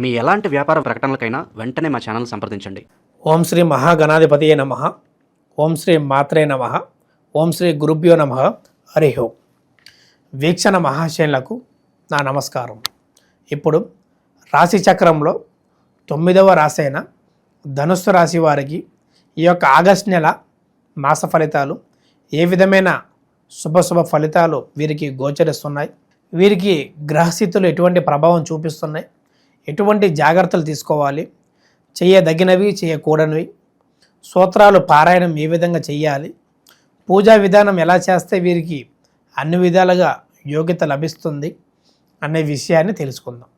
మీ ఎలాంటి వ్యాపార ప్రకటనలకైనా వెంటనే మా ఛానల్ సంప్రదించండి. ఓం శ్రీ మహాగణాధిపతి నమ. ఓం శ్రీ మాత్రే నమ. ఓం శ్రీ గురుభ్యో నమ. హరి ఓం. వీక్షణ మహాశైలకు నా నమస్కారం. ఇప్పుడు రాశి చక్రంలో తొమ్మిదవ రాశి అయిన ధనుస్సు రాశి వారికి ఈ యొక్క ఆగస్ట్ నెల మాస ఫలితాలు ఏ విధమైన శుభ శుభ ఫలితాలు వీరికి గోచరిస్తున్నాయి? వీరికి గ్రహస్థితులు ఎటువంటి ప్రభావం చూపిస్తున్నాయి? ఎటువంటి జాగ్రత్తలు తీసుకోవాలి? చేయదగినవి చేయకూడనివి. సూత్రాలు పారాయణం ఏ విధంగా చేయాలి పూజా విధానం ఎలా చేస్తే వీరికి అన్ని విధాలుగా యోగ్యత లభిస్తుంది అనే విషయాన్ని తెలుసుకుందాం.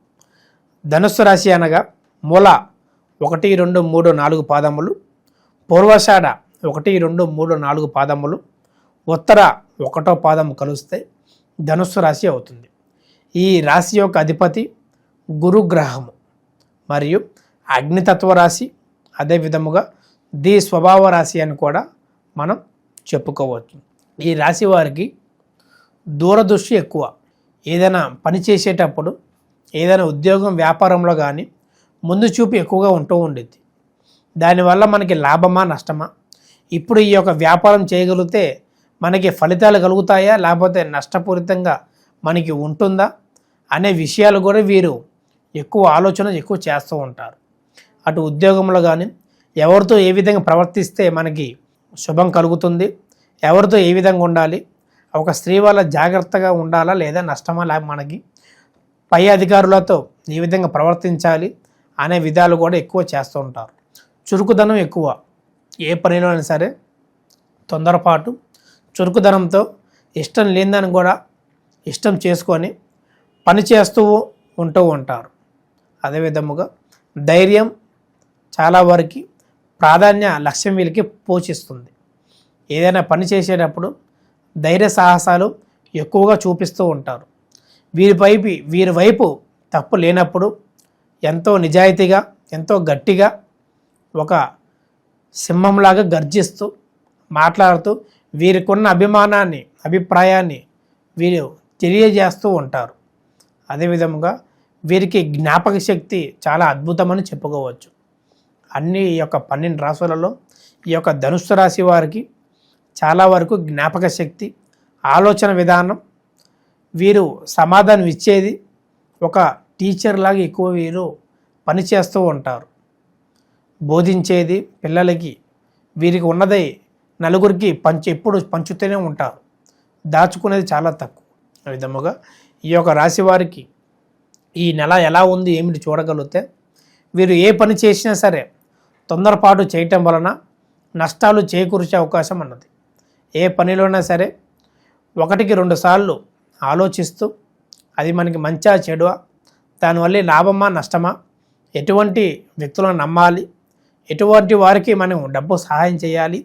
ధనుస్సు రాశి అనగా మూల ఒకటి రెండు మూడు నాలుగు పాదములు పూర్వషాఢ ఒకటి రెండు మూడు నాలుగు పాదములు ఉత్తర ఒకటో పాదము కలిస్తే ధనుస్సు రాశి అవుతుంది. ఈ రాశి యొక్క అధిపతి గురుగ్రహము మరియు అగ్నితత్వ రాశి అదే విధముగా ది స్వభావ రాశి అని కూడా మనం చెప్పుకోవచ్చు. ఈ రాశి వారికి దూరదృష్టి ఎక్కువ. ఏదైనా పని చేసేటప్పుడు ఏదైనా ఉద్యోగం వ్యాపారంలో కానీ ముందు చూపు ఎక్కువగా ఉంటూ ఉండేది దానివల్ల మనకి లాభమా నష్టమా? ఇప్పుడు ఈ యొక్క వ్యాపారం చేయగలిగితే మనకి ఫలితాలు కలుగుతాయా? లేకపోతే నష్టపూరితంగా మనకి ఉంటుందా? అనే విషయాలు కూడా వీరు ఎక్కువ ఆలోచన ఎక్కువ చేస్తూ ఉంటారు. అటు ఉద్యోగంలో కానీ ఎవరితో ఏ విధంగా ప్రవర్తిస్తే మనకి శుభం కలుగుతుంది ఎవరితో ఏ విధంగా ఉండాలి ఒక స్త్రీ వల్ల జాగ్రత్తగా ఉండాలా లేదా నష్టమా లేక మనకి పై అధికారులతో ఏ విధంగా ప్రవర్తించాలి అనే విధాలు కూడా ఎక్కువ చేస్తూ ఉంటారు. చురుకుదనం ఎక్కువ. ఏ పనిలో అయినా సరే తొందరపాటు చురుకుదనంతో ఇష్టం లేనిదని కూడా ఇష్టం చేసుకొని పని చేస్తూ ఉంటూ ఉంటారు. అదేవిధముగా ధైర్యం చాలా వరకు ప్రాధాన్య లక్ష్యం వీళ్ళకి పోషిస్తుంది. ఏదైనా పని చేసేటప్పుడు ధైర్య సాహసాలు ఎక్కువగా చూపిస్తూ ఉంటారు. వీరిపై వీరి వైపు తప్పు లేనప్పుడు ఎంతో నిజాయితీగా ఎంతో గట్టిగా ఒక సింహంలాగా గర్జిస్తూ మాట్లాడుతూ వీరికున్న అభిమానాన్ని అభిప్రాయాన్ని వీరు తెలియజేస్తూ ఉంటారు. అదేవిధముగా వీరికి జ్ఞాపక శక్తి చాలా అద్భుతమని చెప్పుకోవచ్చు. అన్ని ఈ యొక్క పన్నెండు రాశులలో ఈ యొక్క ధనుస్సు రాశి వారికి చాలా వరకు జ్ఞాపక శక్తి ఆలోచన విధానం వీరు సమాధానం ఇచ్చేది ఒక టీచర్ లాగా ఎక్కువ వీరు పనిచేస్తూ ఉంటారు. బోధించేది పిల్లలకి వీరికి ఉన్నది నలుగురికి పంచి ఎప్పుడు పంచుతూనే ఉంటారు. దాచుకునేది చాలా తక్కువ. ఆ విధముగా ఈ యొక్క రాశి వారికి ఈ నెల ఎలా ఉంది ఏమిటి చూడగలిగితే వీరు ఏ పని చేసినా సరే తొందరపాటు చేయటం వలన నష్టాలు చేకూర్చే అవకాశం అన్నది. ఏ పనిలోనైనా సరే ఒకటికి రెండు సార్లు ఆలోచిస్తూ అది మనకి మంచా చెడువా? దానివల్ల లాభమా నష్టమా? ఎటువంటి వ్యక్తులను నమ్మాలి? ఎటువంటి వారికి మనం డబ్బు సహాయం చేయాలి?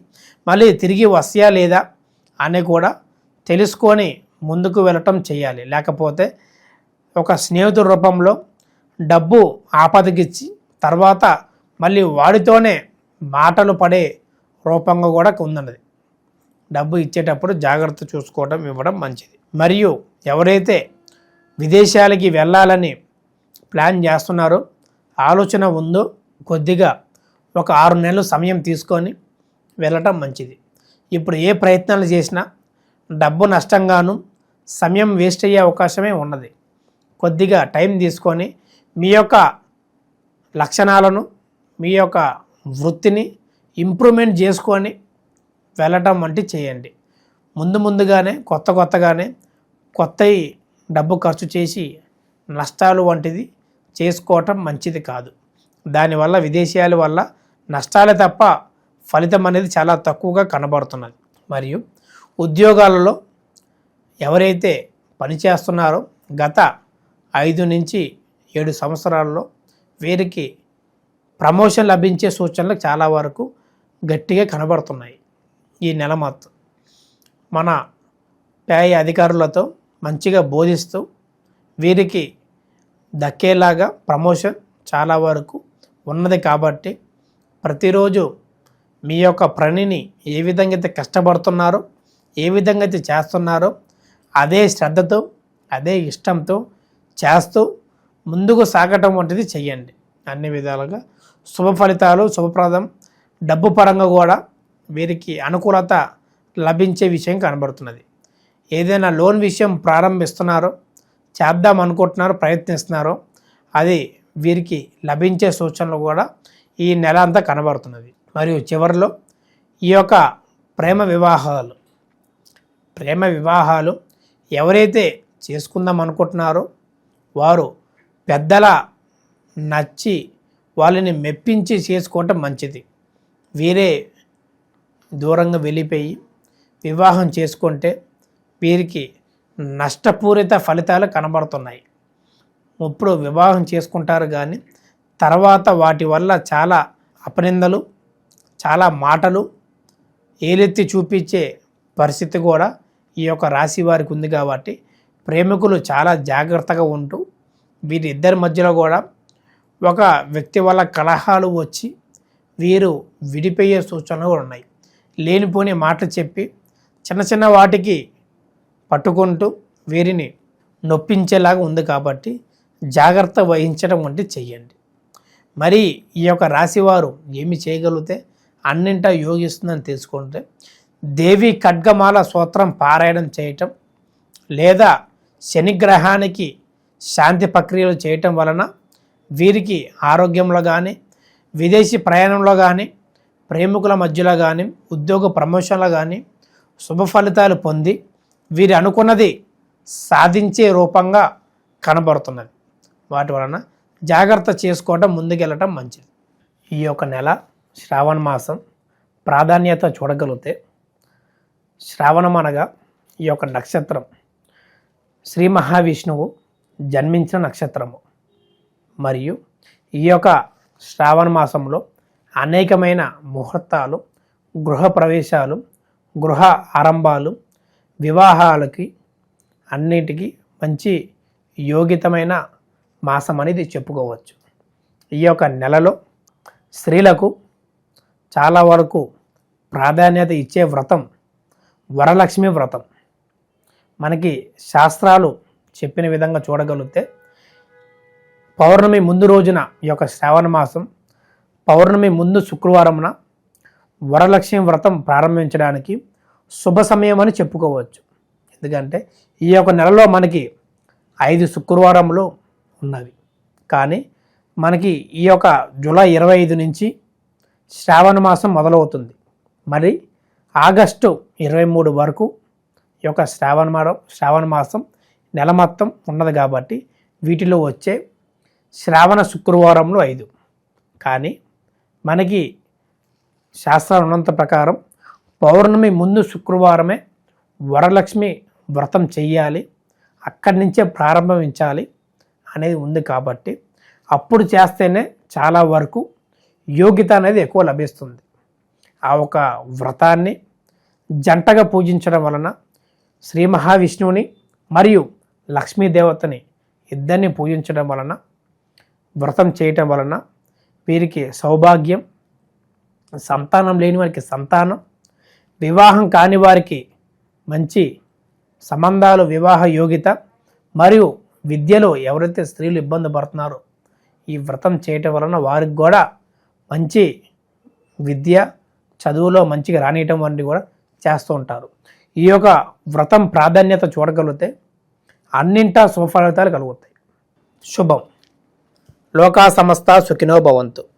మళ్ళీ తిరిగి వస్తాయా లేదా? అని కూడా తెలుసుకొని ముందుకు వెళ్ళటం చేయాలి. లేకపోతే ఒక స్నేహితుడు రూపంలో డబ్బు ఆపదకిచ్చి తర్వాత మళ్ళీ వాడితోనే మాటలు పడే రూపంగా కూడా ఉందన్నది. డబ్బు ఇచ్చేటప్పుడు జాగ్రత్త చూసుకోవడం ఇవ్వడం మంచిది. మరియు ఎవరైతే విదేశాలకి వెళ్ళాలని ప్లాన్ చేస్తున్నారో ఆలోచన ఉందో కొద్దిగా ఒక ఆరు నెలలు సమయం తీసుకొని వెళ్ళటం మంచిది. ఇప్పుడు ఏ ప్రయత్నాలు చేసినా డబ్బు నష్టంగాను సమయం వేస్ట్ అయ్యే అవకాశమే ఉన్నది. కొద్దిగా టైం తీసుకొని మీ యొక్క లక్షణాలను మీ యొక్క వృత్తిని ఇంప్రూవ్మెంట్ చేసుకొని వెళ్ళటం వంటి చేయండి. ముందు ముందుగానే కొత్త కొత్తగానే కొత్త డబ్బు ఖర్చు చేసి నష్టాలు వంటిది చేసుకోవటం మంచిది కాదు. దానివల్ల విదేశీయాల వల్ల నష్టాలే తప్ప ఫలితం అనేది చాలా తక్కువగా కనబడుతున్నది. మరియు ఉద్యోగాలలో ఎవరైతే పనిచేస్తున్నారో గత ఐదు నుంచి ఏడు సంవత్సరాల్లో వీరికి ప్రమోషన్ లభించే సూచనలు చాలా వరకు గట్టిగా కనబడుతున్నాయి ఈ నెల మొత్తం మన పై అధికారులతో మంచిగా బోధిస్తూ వీరికి దక్కేలాగా ప్రమోషన్ చాలా వరకు ఉన్నది కాబట్టి ప్రతిరోజు మీ యొక్క పనిని ఏ విధంగా అయితే కష్టపడుతున్నారో ఏ విధంగా అయితే చేస్తున్నారో అదే శ్రద్ధతో అదే ఇష్టంతో చేస్తూ ముందుకు సాగటం వంటిది చెయ్యండి. అన్ని విధాలుగా శుభ ఫలితాలు శుభప్రదం డబ్బు పరంగా కూడా వీరికి అనుకూలత లభించే విషయం కనబడుతున్నది. ఏదైనా లోన్ విషయం ప్రారంభిస్తున్నారో చేద్దాం అనుకుంటున్నారో ప్రయత్నిస్తున్నారో అది వీరికి లభించే సూచనలు కూడా ఈ నెల అంతా కనబడుతున్నది. మరియు చివరిలో ఈ యొక్క ప్రేమ వివాహాలు. ప్రేమ వివాహాలు ఎవరైతే చేసుకుందాం అనుకుంటున్నారో వారు పెద్దల నచ్చి వాళ్ళని మెప్పించి చేసుకోవటం మంచిది. వీరే దూరంగా వెళ్ళిపోయి వివాహం చేసుకుంటే వీరికి నష్టపూరిత ఫలితాలు కనబడుతున్నాయి. ఇప్పుడు వివాహం చేసుకుంటారు కానీ తర్వాత వాటి వల్ల చాలా అపనిందలు చాలా మాటలు ఏలెత్తి చూపించే పరిస్థితి కూడా ఈ యొక్క రాశి వారికి ఉంది కాబట్టి ప్రేమికులు చాలా జాగ్రత్తగా ఉంటూ వీరిద్దరి మధ్యలో కూడా ఒక వ్యక్తి వల్ల కలహాలు వచ్చి వీరు విడిపోయే సూచనలు ఉన్నాయి. లేనిపోని మాటలు చెప్పి చిన్న చిన్న వాటికి పట్టుకుంటూ వీరిని నొప్పించేలాగా ఉంది కాబట్టి జాగ్రత్త వహించడం వంటి చెయ్యండి. మరి ఈ యొక్క రాశివారు ఏమి చేయగలిగితే అన్నింటా యోగిస్తుందని తెలుసుకుంటే దేవి ఖడ్గమాల స్తోత్రం పారాయణం చేయటం లేదా శనిగ్రహానికి శాంతి ప్రక్రియలు చేయటం వలన వీరికి ఆరోగ్యంలో కానీ విదేశీ ప్రయాణంలో కానీ ప్రేమికుల మధ్యలో కానీ ఉద్యోగ ప్రమోషన్లో కానీ శుభ ఫలితాలు పొంది వీరు అనుకున్నది సాధించే రూపంగా కనబడుతున్నది. వాటి వలన జాగ్రత్త చేసుకోవటం ముందుకెళ్ళటం మంచిది. ఈ యొక్క నెల శ్రావణ మాసం ప్రాధాన్యత చూడగలిగితే శ్రావణం అనగా ఈ యొక్క నక్షత్రం. శ్రీ మహావిష్ణువు జన్మించిన నక్షత్రము. మరియు ఈ యొక్క శ్రావణ మాసంలో అనేకమైన ముహూర్తాలు గృహ ప్రవేశాలు గృహ ఆరంభాలు వివాహాలకి అన్నిటికీ మంచి యోగితమైన మాసం అనేది చెప్పుకోవచ్చు. ఈ యొక్క నెలలో స్త్రీలకు చాలా వరకు ప్రాధాన్యత ఇచ్చే వ్రతం వరలక్ష్మి వ్రతం. మనకి శాస్త్రాలు చెప్పిన విధంగా చూడగలిగితే పౌర్ణమి ముందు రోజున ఈ యొక్క శ్రావణ మాసం పౌర్ణమి ముందు శుక్రవారమున వరలక్ష్మి వ్రతం ప్రారంభించడానికి శుభ సమయం అని చెప్పుకోవచ్చు. ఎందుకంటే ఈ యొక్క నెలలో మనకి ఐదు శుక్రవారములు ఉన్నవి. కానీ మనకి ఈ యొక్క జూలై ఇరవై ఐదు నుంచి శ్రావణ మాసం మొదలవుతుంది. మరి ఆగస్టు ఇరవై మూడు వరకు ఈ యొక్క శ్రావణ మాసం శ్రావణ మాసం నెల మొత్తం ఉన్నది కాబట్టి వీటిలో వచ్చే శ్రావణ శుక్రవారంలో ఐదు. కానీ మనకి శాస్త్రం ఉన్నంత ప్రకారం పౌర్ణమి ముందు శుక్రవారమే వరలక్ష్మి వ్రతం చెయ్యాలి అక్కడి నుంచే ప్రారంభించాలి అనేది ఉంది కాబట్టి అప్పుడు చేస్తేనే చాలా వరకు యోగ్యత అనేది ఎక్కువ లభిస్తుంది. ఆ ఒక వ్రతాన్ని జంటగా పూజించడం వలన శ్రీ మహావిష్ణువుని మరియు లక్ష్మీదేవతని ఇద్దరిని పూజించడం వలన వ్రతం చేయటం వలన వీరికి సౌభాగ్యం సంతానం లేని వారికి సంతానం వివాహం కాని వారికి మంచి సంబంధాలు వివాహ యోగ్యత మరియు విద్యలో ఎవరైతే స్త్రీలు ఇబ్బంది పడుతున్నారో ఈ వ్రతం చేయటం వలన వారికి కూడా మంచి విద్య చదువులో మంచిగా రానియటం వంటివి కూడా చేస్తూ ఉంటారు. ఈ యొక్క వ్రతం ప్రాధాన్యత చూడగలిగితే అన్నింటా సుఫలితాలు కలుగుతాయి. శుభం. లోకా సమస్త సుఖినో భవంతు.